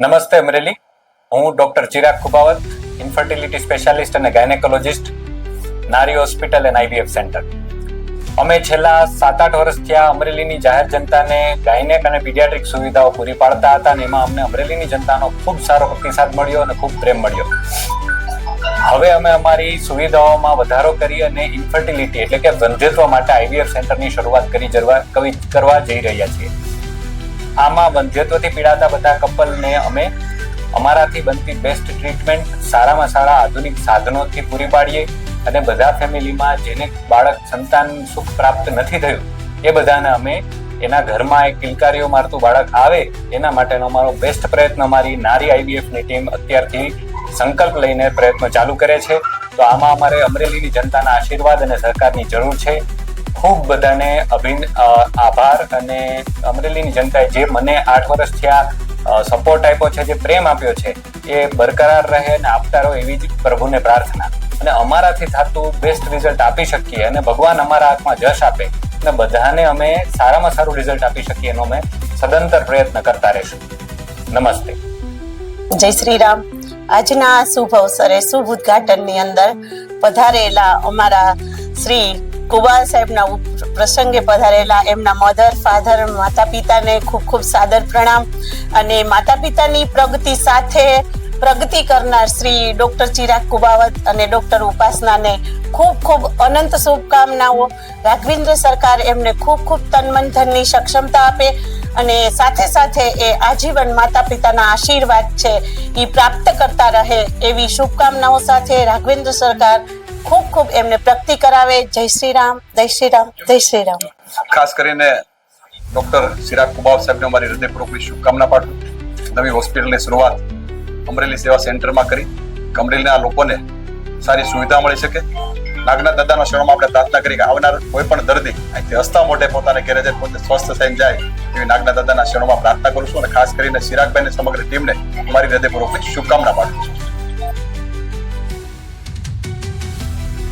નમસ્તે, અમરેલી. હું doctor Chirag Kubavat infertility specialist અને gynaecologist Nari hospital and IVF centre અમે છેલ્લા સાત આઠ વર્ષથી આ અમરેલીની જાહેર જનતાને ગાયનેક અને પીડિયાટ્રિક સુવિધાઓ પૂરી પાડતા હતા અને એમાં અમને અમરેલીની જનતાનો ખૂબ સારો પ્રતિસાદ મળ્યો અને ખૂબ પ્રેમ મળ્યો. હવે અમે અમારી સુવિધાઓમાં વધારો કરી અને ઇન્ફર્ટિલિટી એટલે કે વંધ્યત્વ માટે આઈવીએફ સેન્ટરની શરૂઆત કરી કરવા જઈ રહ્યા છીએ. આમાં વંધ્યત્વથી પીડાતા બધા કપલને અમે અમારાથી બનતી બેસ્ટ ટ્રીટમેન્ટ સારામાં સારા આધુનિક સાધનોથી પૂરી પાડીએ અને બધા ફેમિલીમાં જેને બાળક સંતાન સુખ પ્રાપ્ત નથી થયું, એ બધાને અમે એના ઘરમાં એક કિલકારીઓ મારતું બાળક આવે, એના માટેનો અમારો બેસ્ટ પ્રયત્ન અમારી નારી આઈબીએફની ટીમ અત્યારથી સંકલ્પ લઈને પ્રયત્નો ચાલુ કરે છે. તો આમાં અમારે અમરેલીની જનતાના આશીર્વાદ અને સહકારની જરૂર છે. ખૂબ બધાને અભિન આભાર અને અમરેલીની જનતાએ જે મને આઠ વર્ષ થયા સપોર્ટ આપ્યો છે, જે પ્રેમ આપ્યો છે, એ બરકરાર રહે અને આપતા રહો એવી જ પ્રભુને પ્રાર્થના. અને અમારાથી થતું બેસ્ટ રિઝલ્ટ આપી શકીએ અને ભગવાન અમારા હાથમાં જશ આપે. અને બધાને અમે સારામાં સારું રિઝલ્ટ આપી શકીએ એનો અમે સદંતર પ્રયત્ન કરતા રહીશું. નમસ્તે. જય શ્રી રામ. આજના શુભ અવસરે, શુભ ઉદ્ઘાટનની અંદર પધારેલા અમારા શ્રી કુબાર સાહેબના પ્રસંગે પધારેલા એમના મધર ફાધર માતા પિતાને ખૂબ ખૂબ સાદર પ્રણામ અને માતા પિતાની પ્રગતિ સાથે પ્રગતિ કરનાર શ્રી ડોક્ટર ચિરાગ કુબાવત અને ડોક્ટર ઉપાસનાને ખૂબ ખૂબ અનંત શુભકામનાઓ. રાઘવેન્દ્ર સરકાર એમને ખૂબ ખૂબ તનમન ધનની સક્ષમતા આપે અને સાથે સાથે એ આજીવન માતા પિતાના આશીર્વાદ છે એ પ્રાપ્ત કરતા રહે એવી શુભકામનાઓ સાથે રાઘવેન્દ્ર સરકાર ખૂબ ખૂબ એમને પ્રગતિ કરાવે. જય શ્રી રામ જય શ્રી રામ જય શ્રી રામ ખાસ કરીને ડોક્ટર ચિરાગ કુબાવ સાહેબને અમારી હૃદયપૂર્વકની શુભકામના પાઠવું નવી હોસ્પિટલની શરૂઆત અમરેલી સેવા સેન્ટરમાં કરી. અમરેલીના લોકોને સારી સુવિધા મળી શકે. નાગના દાદાના શરણમાં આપણે પ્રાર્થના કરી કે આવનાર કોઈ પણ દર્દી અહીંથી હસતા મોઢે પોતાને ઘેરે જાય પોતે સ્વસ્થ થઈને જાય એવી નાગના દાદાના શરણમાં પ્રાર્થના કરું છું. અને ખાસ કરીને ચિરાગભાઈ અને સમગ્ર ટીમને અમારી હૃદયપૂર્વકની શુભકામના પાઠવું છું.